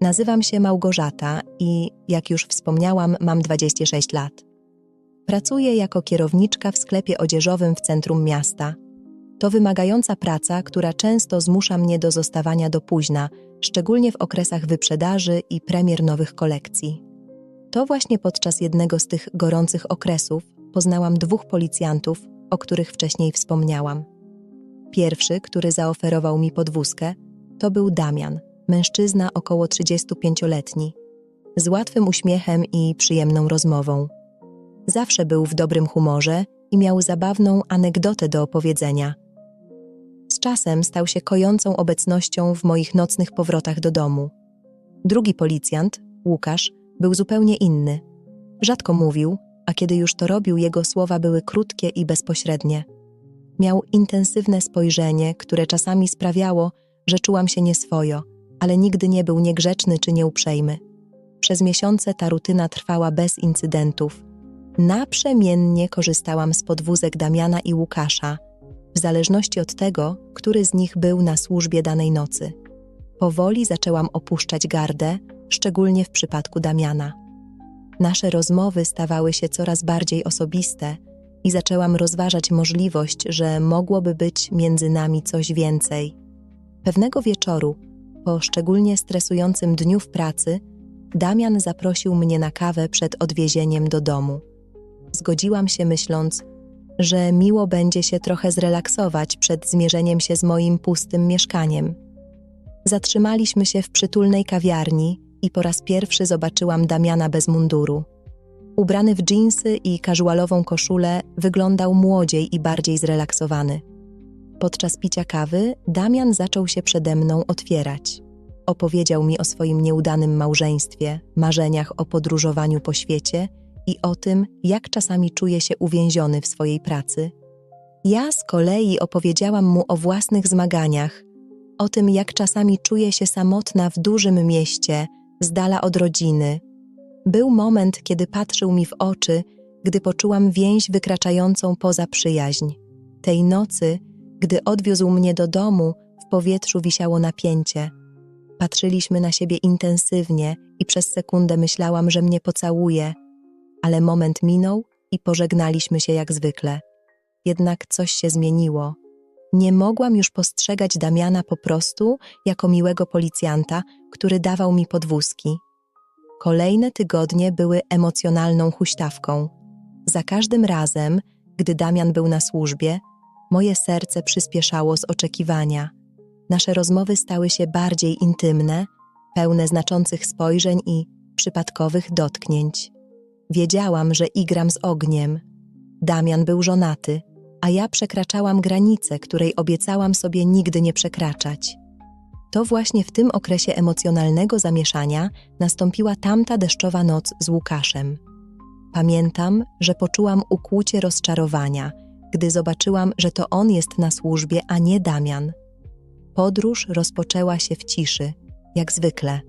Nazywam się Małgorzata i, jak już wspomniałam, mam 26 lat. Pracuję jako kierowniczka w sklepie odzieżowym w centrum miasta. To wymagająca praca, która często zmusza mnie do zostawania do późna, szczególnie w okresach wyprzedaży i premier nowych kolekcji. To właśnie podczas jednego z tych gorących okresów poznałam dwóch policjantów, o których wcześniej wspomniałam. Pierwszy, który zaoferował mi podwózkę, to był Damian, mężczyzna około 35-letni, z łatwym uśmiechem i przyjemną rozmową. Zawsze był w dobrym humorze i miał zabawną anegdotę do opowiedzenia. Z czasem stał się kojącą obecnością w moich nocnych powrotach do domu. Drugi policjant, Łukasz, był zupełnie inny. Rzadko mówił, a kiedy już to robił, jego słowa były krótkie i bezpośrednie. Miał intensywne spojrzenie, które czasami sprawiało, że czułam się nieswojo, ale nigdy nie był niegrzeczny czy nieuprzejmy. Przez miesiące ta rutyna trwała bez incydentów. Naprzemiennie korzystałam z podwózek Damiana i Łukasza, w zależności od tego, który z nich był na służbie danej nocy. Powoli zaczęłam opuszczać gardę, szczególnie w przypadku Damiana. Nasze rozmowy stawały się coraz bardziej osobiste i zaczęłam rozważać możliwość, że mogłoby być między nami coś więcej. Pewnego wieczoru, po szczególnie stresującym dniu w pracy, Damian zaprosił mnie na kawę przed odwiezieniem do domu. Zgodziłam się, myśląc, że miło będzie się trochę zrelaksować przed zmierzeniem się z moim pustym mieszkaniem. Zatrzymaliśmy się w przytulnej kawiarni i po raz pierwszy zobaczyłam Damiana bez munduru. Ubrany w dżinsy i casualową koszulę, wyglądał młodziej i bardziej zrelaksowany. Podczas picia kawy Damian zaczął się przede mną otwierać. Opowiedział mi o swoim nieudanym małżeństwie, marzeniach o podróżowaniu po świecie i o tym, jak czasami czuje się uwięziony w swojej pracy. Ja z kolei opowiedziałam mu o własnych zmaganiach, o tym, jak czasami czuję się samotna w dużym mieście, z dala od rodziny. Był moment, kiedy patrzył mi w oczy, gdy poczułam więź wykraczającą poza przyjaźń. Tej nocy, gdy odwiózł mnie do domu, w powietrzu wisiało napięcie. Patrzyliśmy na siebie intensywnie i przez sekundę myślałam, że mnie pocałuje, ale moment minął i pożegnaliśmy się jak zwykle. Jednak coś się zmieniło. Nie mogłam już postrzegać Damiana po prostu jako miłego policjanta, który dawał mi podwózki. Kolejne tygodnie były emocjonalną huśtawką. Za każdym razem, gdy Damian był na służbie, moje serce przyspieszało z oczekiwania. Nasze rozmowy stały się bardziej intymne, pełne znaczących spojrzeń i przypadkowych dotknięć. Wiedziałam, że igram z ogniem. Damian był żonaty, a ja przekraczałam granicę, której obiecałam sobie nigdy nie przekraczać. To właśnie w tym okresie emocjonalnego zamieszania nastąpiła tamta deszczowa noc z Łukaszem. Pamiętam, że poczułam ukłucie rozczarowania, gdy zobaczyłam, że to on jest na służbie, a nie Damian. Podróż rozpoczęła się w ciszy, jak zwykle.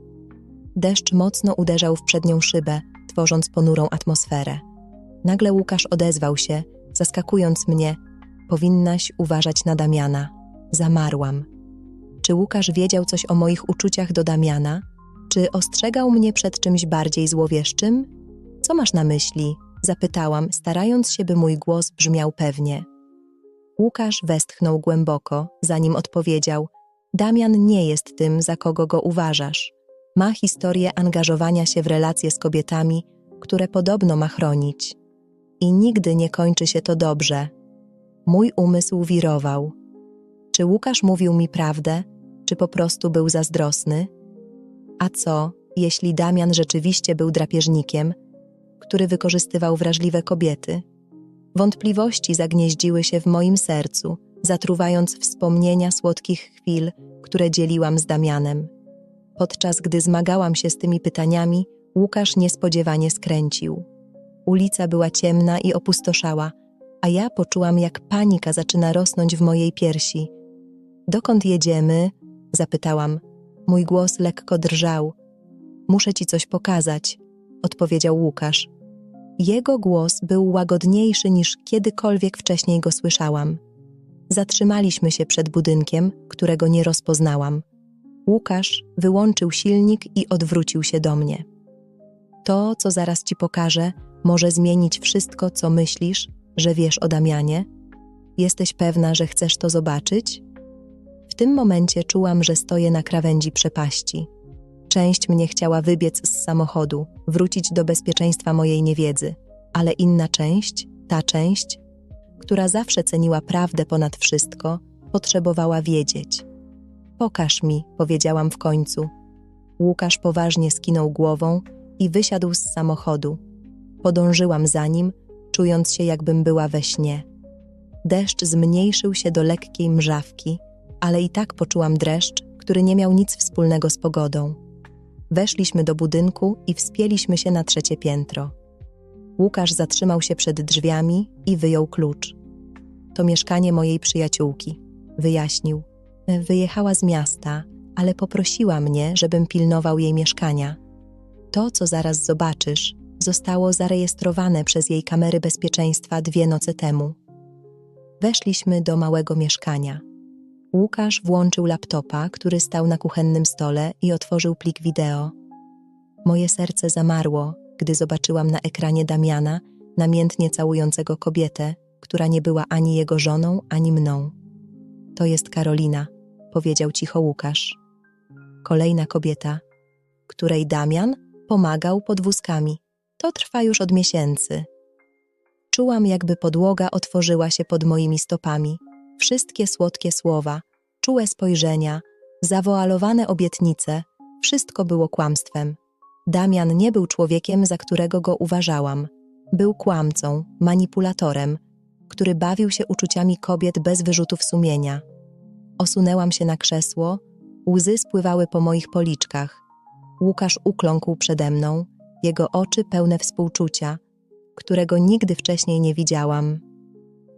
Deszcz mocno uderzał w przednią szybę, tworząc ponurą atmosferę. Nagle Łukasz odezwał się, zaskakując mnie: Powinnaś uważać na Damiana. Zamarłam. Czy Łukasz wiedział coś o moich uczuciach do Damiana? Czy ostrzegał mnie przed czymś bardziej złowieszczym? Co masz na myśli? Zapytałam, starając się, by mój głos brzmiał pewnie. Łukasz westchnął głęboko, zanim odpowiedział: Damian nie jest tym, za kogo go uważasz. Ma historię angażowania się w relacje z kobietami, które podobno ma chronić. I nigdy nie kończy się to dobrze. Mój umysł wirował. Czy Łukasz mówił mi prawdę, czy po prostu był zazdrosny? A co, jeśli Damian rzeczywiście był drapieżnikiem, który wykorzystywał wrażliwe kobiety? Wątpliwości zagnieździły się w moim sercu, zatruwając wspomnienia słodkich chwil, które dzieliłam z Damianem. Podczas gdy zmagałam się z tymi pytaniami, Łukasz niespodziewanie skręcił. Ulica była ciemna i opustoszała, a ja poczułam, jak panika zaczyna rosnąć w mojej piersi. Dokąd jedziemy? zapytałam. Mój głos lekko drżał. Muszę ci coś pokazać, odpowiedział Łukasz. Jego głos był łagodniejszy niż kiedykolwiek wcześniej go słyszałam. Zatrzymaliśmy się przed budynkiem, którego nie rozpoznałam. Łukasz wyłączył silnik i odwrócił się do mnie. To, co zaraz ci pokażę, może zmienić wszystko, co myślisz, że wiesz o Damianie. Jesteś pewna, że chcesz to zobaczyć? W tym momencie czułam, że stoję na krawędzi przepaści. Część mnie chciała wybiec z samochodu, wrócić do bezpieczeństwa mojej niewiedzy, ale inna część, ta część, która zawsze ceniła prawdę ponad wszystko, potrzebowała wiedzieć. Pokaż mi, powiedziałam w końcu. Łukasz poważnie skinął głową i wysiadł z samochodu. Podążyłam za nim, czując się, jakbym była we śnie. Deszcz zmniejszył się do lekkiej mrzawki, ale i tak poczułam dreszcz, który nie miał nic wspólnego z pogodą. Weszliśmy do budynku i wspięliśmy się na trzecie piętro. Łukasz zatrzymał się przed drzwiami i wyjął klucz. To mieszkanie mojej przyjaciółki, wyjaśnił. Wyjechała z miasta, ale poprosiła mnie, żebym pilnował jej mieszkania. To, co zaraz zobaczysz, zostało zarejestrowane przez jej kamery bezpieczeństwa dwie noce temu. Weszliśmy do małego mieszkania. Łukasz włączył laptopa, który stał na kuchennym stole i otworzył plik wideo. Moje serce zamarło, gdy zobaczyłam na ekranie Damiana, namiętnie całującego kobietę, która nie była ani jego żoną, ani mną. To jest Karolina, powiedział cicho Łukasz. Kolejna kobieta, której Damian pomagał podwózkami. To trwa już od miesięcy. Czułam, jakby podłoga otworzyła się pod moimi stopami. Wszystkie słodkie słowa, czułe spojrzenia, zawoalowane obietnice, wszystko było kłamstwem. Damian nie był człowiekiem, za którego go uważałam. Był kłamcą, manipulatorem, który bawił się uczuciami kobiet bez wyrzutów sumienia. Osunęłam się na krzesło, łzy spływały po moich policzkach. Łukasz ukląkł przede mną, jego oczy pełne współczucia, którego nigdy wcześniej nie widziałam.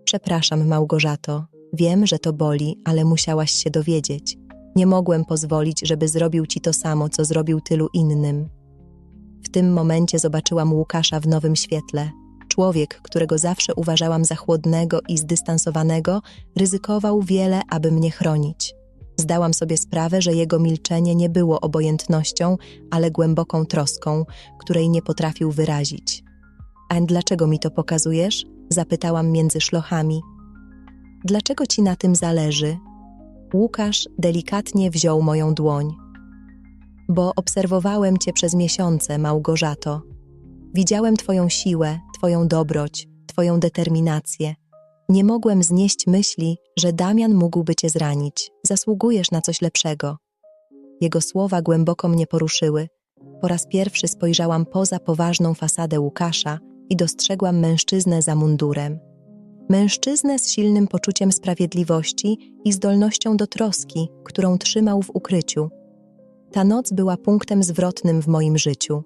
Przepraszam, Małgorzato, wiem, że to boli, ale musiałaś się dowiedzieć. Nie mogłem pozwolić, żeby zrobił ci to samo, co zrobił tylu innym. W tym momencie zobaczyłam Łukasza w nowym świetle. Człowiek, którego zawsze uważałam za chłodnego i zdystansowanego, ryzykował wiele, aby mnie chronić. Zdałam sobie sprawę, że jego milczenie nie było obojętnością, ale głęboką troską, której nie potrafił wyrazić. A dlaczego mi to pokazujesz? Zapytałam między szlochami. Dlaczego ci na tym zależy? Łukasz delikatnie wziął moją dłoń. Bo obserwowałem cię przez miesiące, Małgorzato. Widziałem twoją siłę, twoją dobroć, twoją determinację. Nie mogłem znieść myśli, że Damian mógłby cię zranić. Zasługujesz na coś lepszego. Jego słowa głęboko mnie poruszyły. Po raz pierwszy spojrzałam poza poważną fasadę Łukasza i dostrzegłam mężczyznę za mundurem. Mężczyznę z silnym poczuciem sprawiedliwości i zdolnością do troski, którą trzymał w ukryciu. Ta noc była punktem zwrotnym w moim życiu.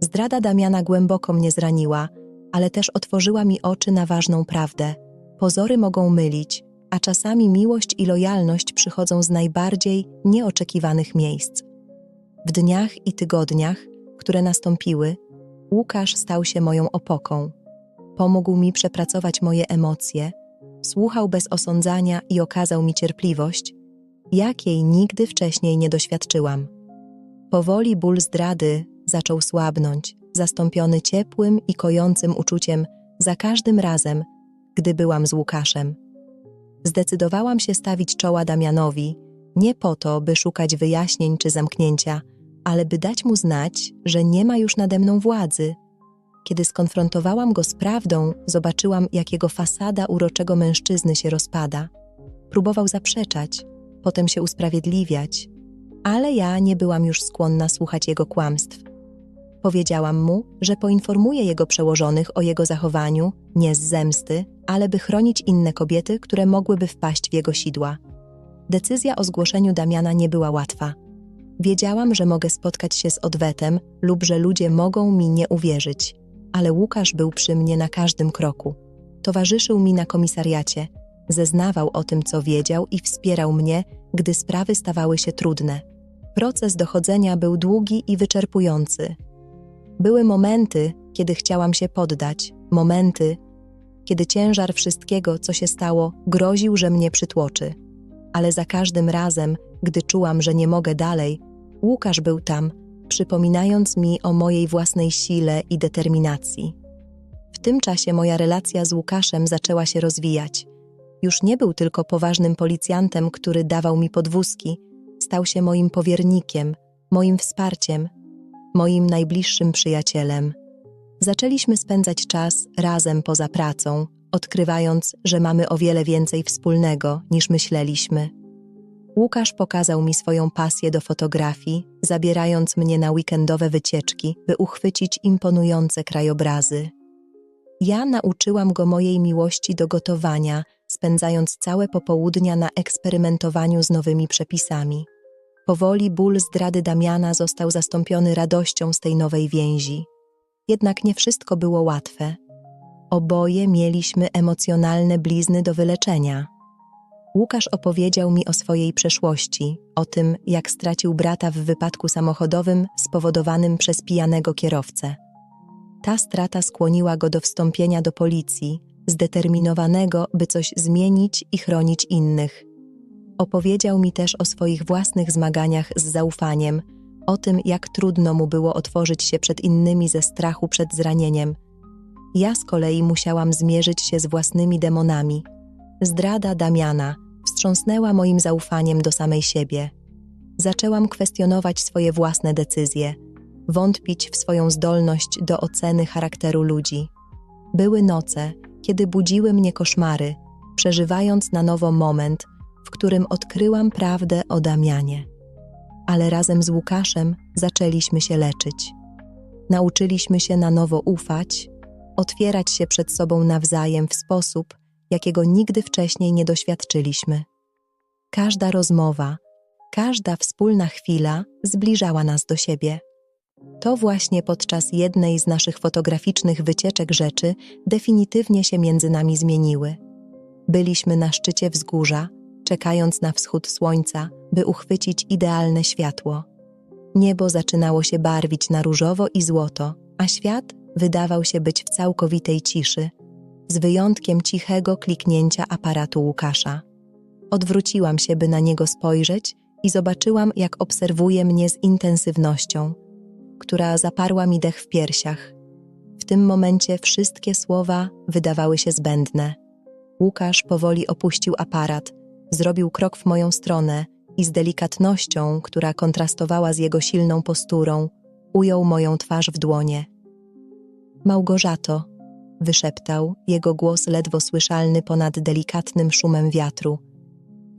Zdrada Damiana głęboko mnie zraniła, ale też otworzyła mi oczy na ważną prawdę. Pozory mogą mylić, a czasami miłość i lojalność przychodzą z najbardziej nieoczekiwanych miejsc. W dniach i tygodniach, które nastąpiły, Łukasz stał się moją opoką. Pomógł mi przepracować moje emocje, słuchał bez osądzania i okazał mi cierpliwość, jakiej nigdy wcześniej nie doświadczyłam. Powoli ból zdrady zaczął słabnąć, zastąpiony ciepłym i kojącym uczuciem za każdym razem, gdy byłam z Łukaszem. Zdecydowałam się stawić czoła Damianowi, nie po to, by szukać wyjaśnień czy zamknięcia, ale by dać mu znać, że nie ma już nade mną władzy. Kiedy skonfrontowałam go z prawdą, zobaczyłam, jak jego fasada uroczego mężczyzny się rozpada. Próbował zaprzeczać, potem się usprawiedliwiać, ale ja nie byłam już skłonna słuchać jego kłamstw. Powiedziałam mu, że poinformuję jego przełożonych o jego zachowaniu, nie z zemsty, ale by chronić inne kobiety, które mogłyby wpaść w jego sidła. Decyzja o zgłoszeniu Damiana nie była łatwa. Wiedziałam, że mogę spotkać się z odwetem lub że ludzie mogą mi nie uwierzyć, ale Łukasz był przy mnie na każdym kroku. Towarzyszył mi na komisariacie, zeznawał o tym, co wiedział i wspierał mnie, gdy sprawy stawały się trudne. Proces dochodzenia był długi i wyczerpujący. Były momenty, kiedy chciałam się poddać, momenty, kiedy ciężar wszystkiego, co się stało, groził, że mnie przytłoczy. ale za każdym razem, gdy czułam, że nie mogę dalej, Łukasz był tam, przypominając mi o mojej własnej sile i determinacji. W tym czasie moja relacja z Łukaszem zaczęła się rozwijać. Już nie był tylko poważnym policjantem, który dawał mi podwózki, stał się moim powiernikiem, moim wsparciem, moim najbliższym przyjacielem. Zaczęliśmy spędzać czas razem poza pracą, odkrywając, że mamy o wiele więcej wspólnego niż myśleliśmy. Łukasz pokazał mi swoją pasję do fotografii, zabierając mnie na weekendowe wycieczki, by uchwycić imponujące krajobrazy. Ja nauczyłam go mojej miłości do gotowania, spędzając całe popołudnia na eksperymentowaniu z nowymi przepisami. Powoli ból zdrady Damiana został zastąpiony radością z tej nowej więzi. Jednak nie wszystko było łatwe. Oboje mieliśmy emocjonalne blizny do wyleczenia. Łukasz opowiedział mi o swojej przeszłości, o tym, jak stracił brata w wypadku samochodowym spowodowanym przez pijanego kierowcę. Ta strata skłoniła go do wstąpienia do policji, zdeterminowanego, by coś zmienić i chronić innych. Opowiedział mi też o swoich własnych zmaganiach z zaufaniem, o tym, jak trudno mu było otworzyć się przed innymi ze strachu przed zranieniem. Ja z kolei musiałam zmierzyć się z własnymi demonami. Zdrada Damiana wstrząsnęła moim zaufaniem do samej siebie. Zaczęłam kwestionować swoje własne decyzje, wątpić w swoją zdolność do oceny charakteru ludzi. Były noce, kiedy budziły mnie koszmary, przeżywając na nowo moment, w którym odkryłam prawdę o Damianie. Ale razem z Łukaszem zaczęliśmy się leczyć. Nauczyliśmy się na nowo ufać, otwierać się przed sobą nawzajem w sposób, jakiego nigdy wcześniej nie doświadczyliśmy. Każda rozmowa, każda wspólna chwila zbliżała nas do siebie. To właśnie podczas jednej z naszych fotograficznych wycieczek rzeczy definitywnie się między nami zmieniły. Byliśmy na szczycie wzgórza, czekając na wschód słońca, by uchwycić idealne światło. Niebo zaczynało się barwić na różowo i złoto, a świat wydawał się być w całkowitej ciszy, z wyjątkiem cichego kliknięcia aparatu Łukasza. Odwróciłam się, by na niego spojrzeć i zobaczyłam, jak obserwuje mnie z intensywnością, która zaparła mi dech w piersiach. W tym momencie wszystkie słowa wydawały się zbędne. Łukasz powoli opuścił aparat, zrobił krok w moją stronę i z delikatnością, która kontrastowała z jego silną posturą, ujął moją twarz w dłonie. Małgorzato, wyszeptał, jego głos ledwo słyszalny ponad delikatnym szumem wiatru.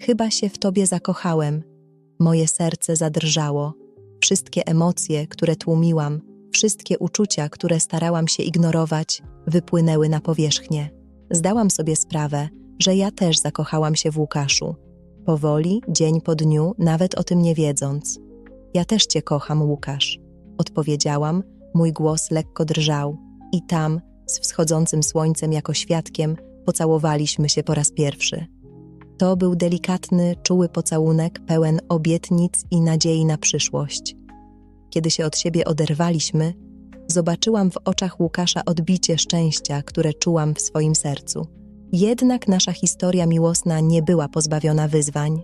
Chyba się w tobie zakochałem. Moje serce zadrżało. Wszystkie emocje, które tłumiłam, wszystkie uczucia, które starałam się ignorować, wypłynęły na powierzchnię. Zdałam sobie sprawę, że ja też zakochałam się w Łukaszu. Powoli, dzień po dniu, nawet o tym nie wiedząc. Ja też cię kocham, Łukasz. Odpowiedziałam, mój głos lekko drżał. I tam, z wschodzącym słońcem jako świadkiem, pocałowaliśmy się po raz pierwszy. To był delikatny, czuły pocałunek pełen obietnic i nadziei na przyszłość. Kiedy się od siebie oderwaliśmy, zobaczyłam w oczach Łukasza odbicie szczęścia, które czułam w swoim sercu. Jednak nasza historia miłosna nie była pozbawiona wyzwań.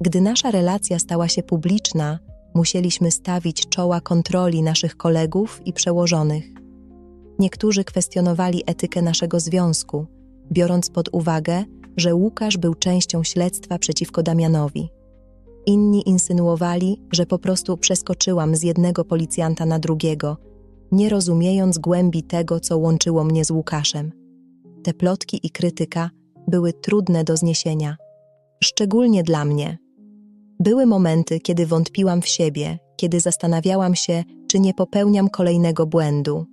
Gdy nasza relacja stała się publiczna, musieliśmy stawić czoła kontroli naszych kolegów i przełożonych. Niektórzy kwestionowali etykę naszego związku, biorąc pod uwagę, że Łukasz był częścią śledztwa przeciwko Damianowi. Inni insynuowali, że po prostu przeskoczyłam z jednego policjanta na drugiego, nie rozumiejąc głębi tego, co łączyło mnie z Łukaszem. Te plotki i krytyka były trudne do zniesienia, szczególnie dla mnie. Były momenty, kiedy wątpiłam w siebie, kiedy zastanawiałam się, czy nie popełniam kolejnego błędu.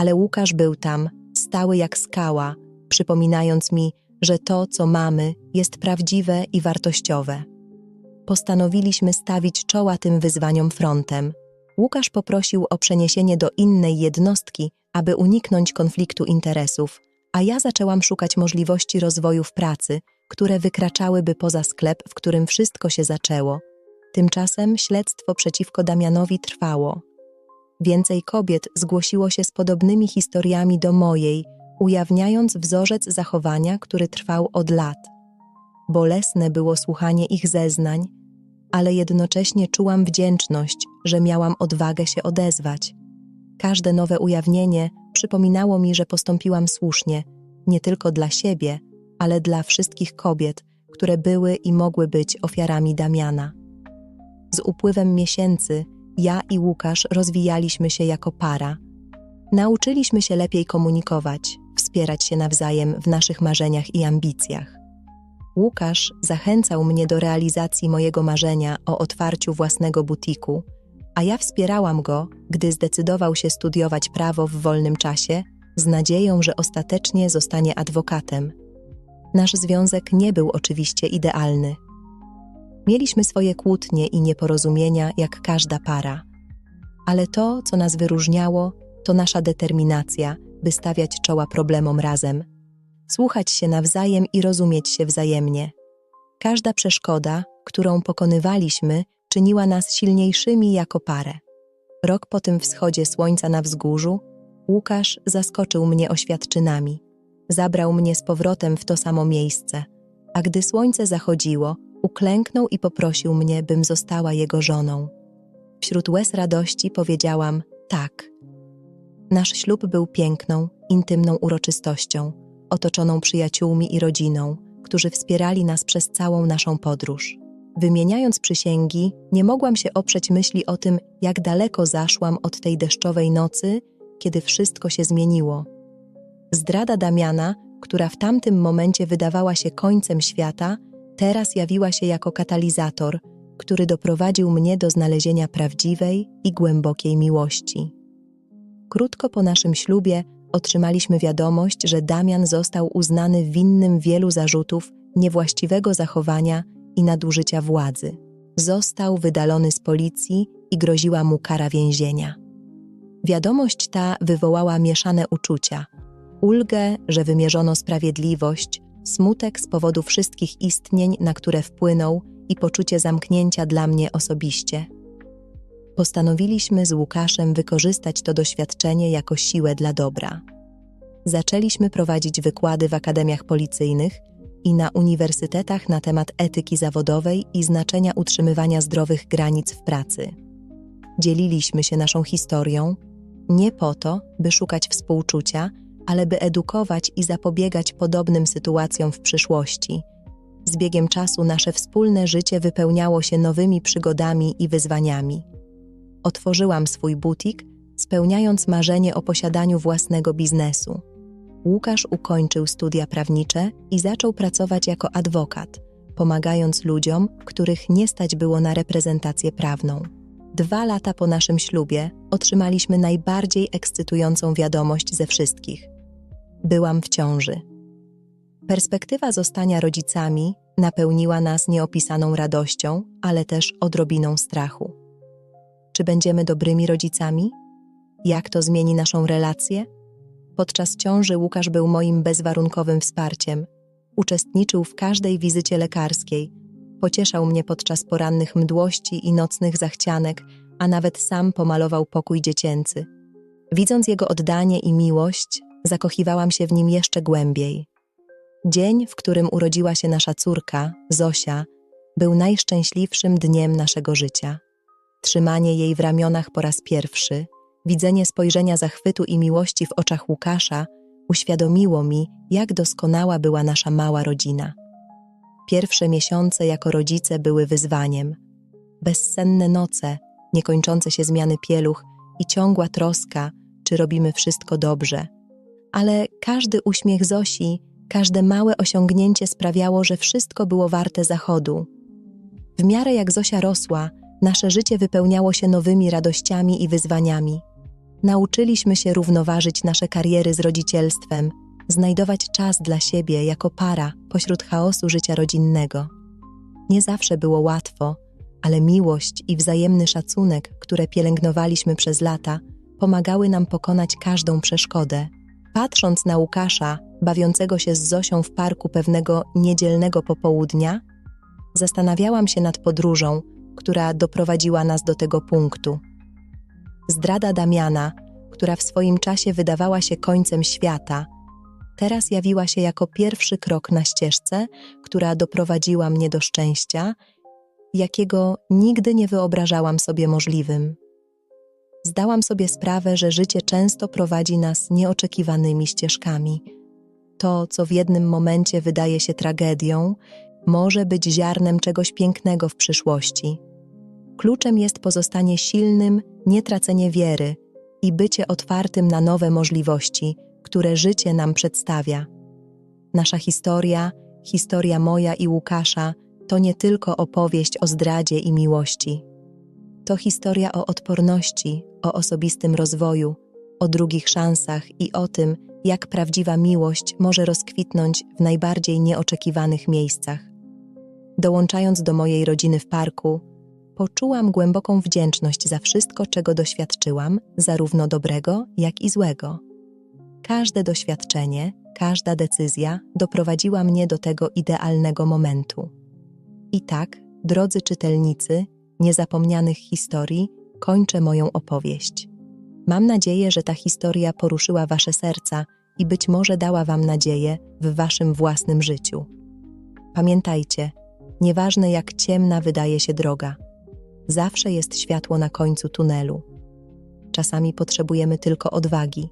Ale Łukasz był tam, stały jak skała, przypominając mi, że to, co mamy, jest prawdziwe i wartościowe. Postanowiliśmy stawić czoła tym wyzwaniom frontem. Łukasz poprosił o przeniesienie do innej jednostki, aby uniknąć konfliktu interesów, a ja zaczęłam szukać możliwości rozwoju w pracy, które wykraczałyby poza sklep, w którym wszystko się zaczęło. Tymczasem śledztwo przeciwko Damianowi trwało. Więcej kobiet zgłosiło się z podobnymi historiami do mojej, ujawniając wzorzec zachowania, który trwał od lat. bolesne było słuchanie ich zeznań, ale jednocześnie czułam wdzięczność, że miałam odwagę się odezwać. Każde nowe ujawnienie przypominało mi, że postąpiłam słusznie, nie tylko dla siebie, ale dla wszystkich kobiet, które były i mogły być ofiarami Damiana. Z upływem miesięcy ja i Łukasz rozwijaliśmy się jako para. Nauczyliśmy się lepiej komunikować, wspierać się nawzajem w naszych marzeniach i ambicjach. Łukasz zachęcał mnie do realizacji mojego marzenia o otwarciu własnego butiku, a ja wspierałam go, gdy zdecydował się studiować prawo w wolnym czasie, z nadzieją, że ostatecznie zostanie adwokatem. Nasz związek nie był oczywiście idealny. Mieliśmy swoje kłótnie i nieporozumienia, jak każda para. Ale to, co nas wyróżniało, to nasza determinacja, by stawiać czoła problemom razem, słuchać się nawzajem i rozumieć się wzajemnie. Każda przeszkoda, którą pokonywaliśmy, czyniła nas silniejszymi jako parę. Rok po tym wschodzie słońca na wzgórzu, Łukasz zaskoczył mnie oświadczynami. Zabrał mnie z powrotem w to samo miejsce, a gdy słońce zachodziło, uklęknął i poprosił mnie, bym została jego żoną. Wśród łez radości powiedziałam tak. Nasz ślub był piękną, intymną uroczystością, otoczoną przyjaciółmi i rodziną, którzy wspierali nas przez całą naszą podróż. Wymieniając przysięgi, nie mogłam się oprzeć myśli o tym, jak daleko zaszłam od tej deszczowej nocy, kiedy wszystko się zmieniło. Zdrada Damiana, która w tamtym momencie wydawała się końcem świata, teraz jawiła się jako katalizator, który doprowadził mnie do znalezienia prawdziwej i głębokiej miłości. Krótko po naszym ślubie otrzymaliśmy wiadomość, że Damian został uznany winnym wielu zarzutów niewłaściwego zachowania i nadużycia władzy. Został wydalony z policji i groziła mu kara więzienia. Wiadomość ta wywołała mieszane uczucia: ulgę, że wymierzono sprawiedliwość, smutek z powodu wszystkich istnień, na które wpłynął, i poczucie zamknięcia dla mnie osobiście. Postanowiliśmy z Łukaszem wykorzystać to doświadczenie jako siłę dla dobra. Zaczęliśmy prowadzić wykłady w akademiach policyjnych i na uniwersytetach na temat etyki zawodowej i znaczenia utrzymywania zdrowych granic w pracy. Dzieliliśmy się naszą historią, nie po to, by szukać współczucia, ale by edukować i zapobiegać podobnym sytuacjom w przyszłości. Z biegiem czasu nasze wspólne życie wypełniało się nowymi przygodami i wyzwaniami. Otworzyłam swój butik, spełniając marzenie o posiadaniu własnego biznesu. Łukasz ukończył studia prawnicze i zaczął pracować jako adwokat, pomagając ludziom, których nie stać było na reprezentację prawną. Dwa lata po naszym ślubie otrzymaliśmy najbardziej ekscytującą wiadomość ze wszystkich. Byłam w ciąży. Perspektywa zostania rodzicami napełniła nas nieopisaną radością, ale też odrobiną strachu. Czy będziemy dobrymi rodzicami? Jak to zmieni naszą relację? Podczas ciąży Łukasz był moim bezwarunkowym wsparciem. Uczestniczył w każdej wizycie lekarskiej, pocieszał mnie podczas porannych mdłości i nocnych zachcianek, a nawet sam pomalował pokój dziecięcy. Widząc jego oddanie i miłość, zakochiwałam się w nim jeszcze głębiej. Dzień, w którym urodziła się nasza córka, Zosia, był najszczęśliwszym dniem naszego życia. Trzymanie jej w ramionach po raz pierwszy, widzenie spojrzenia zachwytu i miłości w oczach Łukasza uświadomiło mi, jak doskonała była nasza mała rodzina. Pierwsze miesiące jako rodzice były wyzwaniem. Bezsenne noce, niekończące się zmiany pieluch i ciągła troska, czy robimy wszystko dobrze. Ale każdy uśmiech Zosi, każde małe osiągnięcie sprawiało, że wszystko było warte zachodu. W miarę jak Zosia rosła, nasze życie wypełniało się nowymi radościami i wyzwaniami. Nauczyliśmy się równoważyć nasze kariery z rodzicielstwem, znajdować czas dla siebie jako para pośród chaosu życia rodzinnego. Nie zawsze było łatwo, ale miłość i wzajemny szacunek, które pielęgnowaliśmy przez lata, pomagały nam pokonać każdą przeszkodę. Patrząc na Łukasza, bawiącego się z Zosią w parku pewnego niedzielnego popołudnia, zastanawiałam się nad podróżą, która doprowadziła nas do tego punktu. Zdrada Damiana, która w swoim czasie wydawała się końcem świata, teraz jawiła się jako pierwszy krok na ścieżce, która doprowadziła mnie do szczęścia, jakiego nigdy nie wyobrażałam sobie możliwym. Zdałam sobie sprawę, że życie często prowadzi nas nieoczekiwanymi ścieżkami. To, co w jednym momencie wydaje się tragedią, może być ziarnem czegoś pięknego w przyszłości. Kluczem jest pozostanie silnym, nie tracenie wiery i bycie otwartym na nowe możliwości, które życie nam przedstawia. Nasza historia, historia moja i Łukasza, to nie tylko opowieść o zdradzie i miłości. To historia o odporności, o osobistym rozwoju, o drugich szansach i o tym, jak prawdziwa miłość może rozkwitnąć w najbardziej nieoczekiwanych miejscach. Dołączając do mojej rodziny w parku, poczułam głęboką wdzięczność za wszystko, czego doświadczyłam, zarówno dobrego, jak i złego. Każde doświadczenie, każda decyzja doprowadziła mnie do tego idealnego momentu. I tak, drodzy czytelnicy, niezapomnianych historii, kończę moją opowieść. Mam nadzieję, że ta historia poruszyła Wasze serca i być może dała Wam nadzieję w Waszym własnym życiu. Pamiętajcie, nieważne jak ciemna wydaje się droga, zawsze jest światło na końcu tunelu. Czasami potrzebujemy tylko odwagi,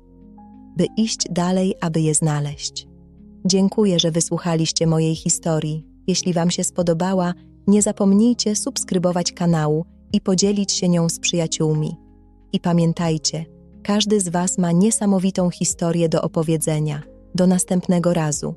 by iść dalej, aby je znaleźć. Dziękuję, że wysłuchaliście mojej historii. Jeśli Wam się spodobała, nie zapomnijcie subskrybować kanału i podzielić się nią z przyjaciółmi. I pamiętajcie, każdy z Was ma niesamowitą historię do opowiedzenia. Do następnego razu.